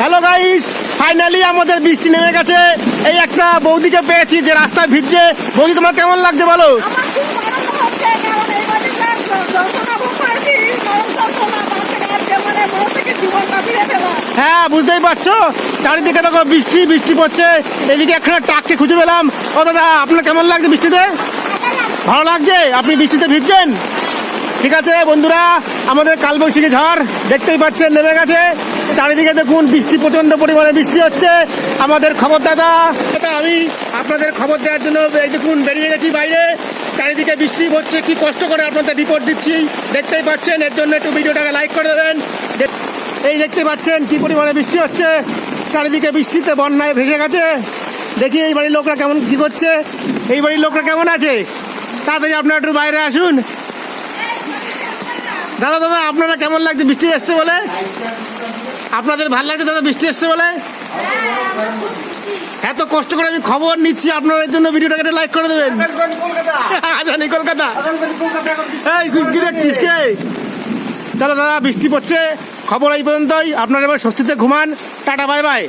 Hello guys finally আমাদের বৃষ্টি নেমে গেছে। এই একটা বৌদিকে পেয়েছি যে রাস্তায় ভিজছে। বৌদি তোমার কেমন লাগছে বলো? হ্যাঁ বুঝতেই পারছ। চারিদিকে দেখো বৃষ্টি বৃষ্টি পড়ছে। এদিকে একখানা টাককে খুঁজে পেলাম। ও দাদা আপনার কেমন লাগছে বৃষ্টিতে? ভালো লাগছে? আপনি বৃষ্টিতে ভিজছেন? ঠিক আছে বন্ধুরা আমাদের কালবৈশাখী ঝড় দেখতেই পাচ্ছেন নেমে গেছে। চারিদিকে দেখুন, বৃষ্টি প্রচণ্ড পরিমাণে বৃষ্টি হচ্ছে। আমাদের খবরদাতা আমি আপনাদের খবর দেওয়ার জন্য এই দেখুন, বেরিয়ে গেছি বাইরে। চারিদিকে বৃষ্টি হচ্ছে, কি কষ্ট করে আপনাদের রিপোর্ট দিচ্ছি। দেখতেই পাচ্ছেন, এর জন্য একটু ভিডিওটাকে লাইক করে দেবেন। এই দেখতে পাচ্ছেন, কি পরিমাণে বৃষ্টি হচ্ছে। চারিদিকে বৃষ্টিতে বন্যায় ভেসে গেছে। দেখি এই বাড়ির লোকরা কেমন, কি করছে? এই বাড়ির লোকরা কেমন আছে? তাড়াতাড়ি আপনারা একটু বাইরে আসুন। দাদা দাদা, আপনারা কেমন লাগছে? বৃষ্টি আসছে বলে? আপনাদের ভালো লাগছে দাদা বৃষ্টি এসছে বলে? এত কষ্ট করে আমি খবর নিচ্ছি আপনারা এই জন্য ভিডিওটাকে লাইক করে দেবেন। জানি কলকাতা। এই কি দেখছিস কে? চলো দাদা বৃষ্টি পড়ছে খবর এই পর্যন্তই। আপনারা এবার স্বস্তিতে ঘুমান। Tata bye bye